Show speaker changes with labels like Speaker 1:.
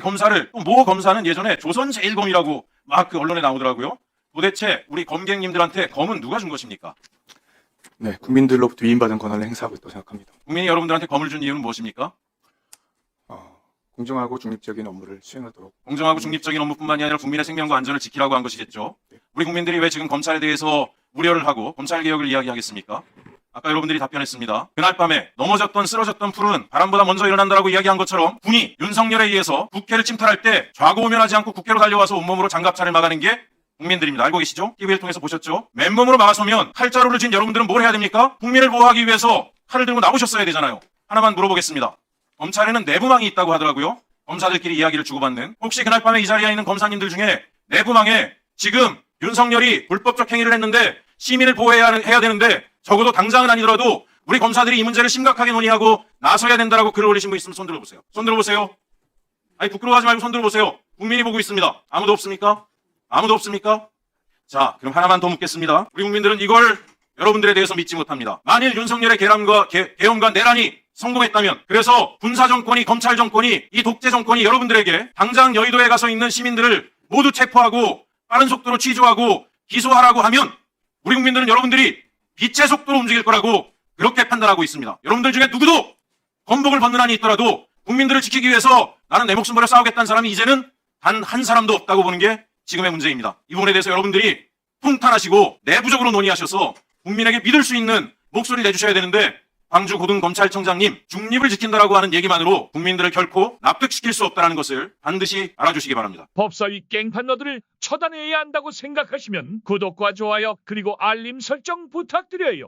Speaker 1: 검사를 또모 검사는 예전에 조선제일검이라고 막 그 언론에 나오더라고요. 도대체 우리 검객님들한테 검은 누가 준 것입니까?
Speaker 2: 네, 국민들로부터 위임받은 권한을 행사하고 있다고 생각합니다.
Speaker 1: 국민이 여러분들한테 검을 준 이유는 무엇입니까?
Speaker 2: 어, 공정하고 중립적인 업무를 수행하도록
Speaker 1: 공정하고 중립적인 업무뿐만이 아니라 국민의 생명과 안전을 지키라고 한 것이겠죠. 우리 국민들이 왜 지금 검찰에 대해서 우려를 하고 검찰 개혁을 이야기하겠습니까? 아까 여러분들이 답변했습니다. 그날 밤에 넘어졌던 쓰러졌던 풀은 바람보다 먼저 일어난다라고 이야기한 것처럼 군이 윤석열에 의해서 국회를 침탈할 때 좌고 우면하지 않고 국회로 달려와서 온몸으로 장갑차를 막아낸 게 국민들입니다. 알고 계시죠? TV를 통해서 보셨죠? 맨몸으로 막아서면 칼자루를 쥔 여러분들은 뭘 해야 됩니까? 국민을 보호하기 위해서 칼을 들고 나오셨어야 되잖아요. 하나만 물어보겠습니다. 검찰에는 내부망이 있다고 하더라고요. 검사들끼리 이야기를 주고받는. 혹시 그날 밤에 이 자리에 있는 검사님들 중에 내부망에 지금 윤석열이 불법적 행위를 했는데 시민을 보호해야 해야 되는데 적어도 당장은 아니더라도 우리 검사들이 이 문제를 심각하게 논의하고 나서야 된다라고 글을 올리신 분 있으면 손 들어보세요. 손 들어보세요. 아니 부끄러워하지 말고 손 들어보세요. 국민이 보고 있습니다. 아무도 없습니까? 아무도 없습니까? 자, 그럼 하나만 더 묻겠습니다. 우리 국민들은 이걸 여러분들에 대해서 믿지 못합니다. 만일 윤석열의 계란과 개, 개엄과 내란이 성공했다면 그래서 군사 정권이 검찰 정권이 이 독재 정권이 여러분들에게 당장 여의도에 가서 있는 시민들을 모두 체포하고 빠른 속도로 취조하고 기소하라고 하면 우리 국민들은 여러분들이 빛의 속도로 움직일 거라고 그렇게 판단하고 있습니다. 여러분들 중에 누구도 건복을 벗는 한이 있더라도 국민들을 지키기 위해서 나는 내 목숨 버려 싸우겠다는 사람이 이제는 단 한 사람도 없다고 보는 게 지금의 문제입니다. 이 부분에 대해서 여러분들이 통탄하시고 내부적으로 논의하셔서 국민에게 믿을 수 있는 목소리를 내주셔야 되는데 광주 고등검찰청장님 중립을 지킨다라고 하는 얘기만으로 국민들을 결코 납득시킬 수 없다는 것을 반드시 알아주시기 바랍니다.
Speaker 3: 법사위 깽판너들을 처단해야 한다고 생각하시면 구독과 좋아요 그리고 알림 설정 부탁드려요.